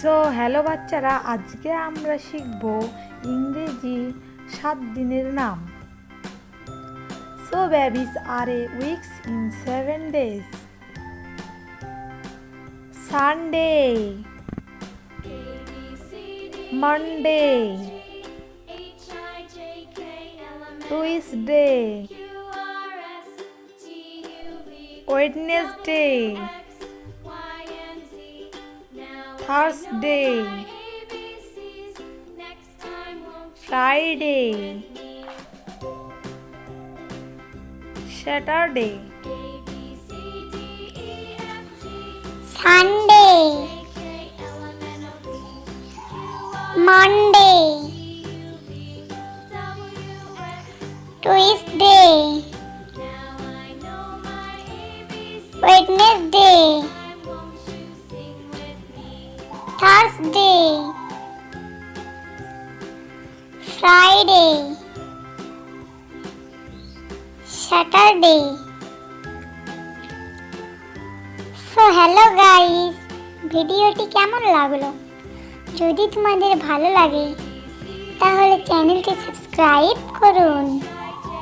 So hello বাচ্চারা, আজকে আমরা শিখব ইংরেজি সাত দিনের নাম। So babies are a weeks in seven days Sunday Monday Tuesday Wednesday Thursday, Friday, Saturday, Sunday, Monday, Tuesday, Wednesday. Thursday Friday Saturday so hello guys ভিডিওটি কেমন লাগল? যদি তোমাদের ভালো লাগে, তাহলে চ্যানেলটি সাবস্ক্রাইব করুন।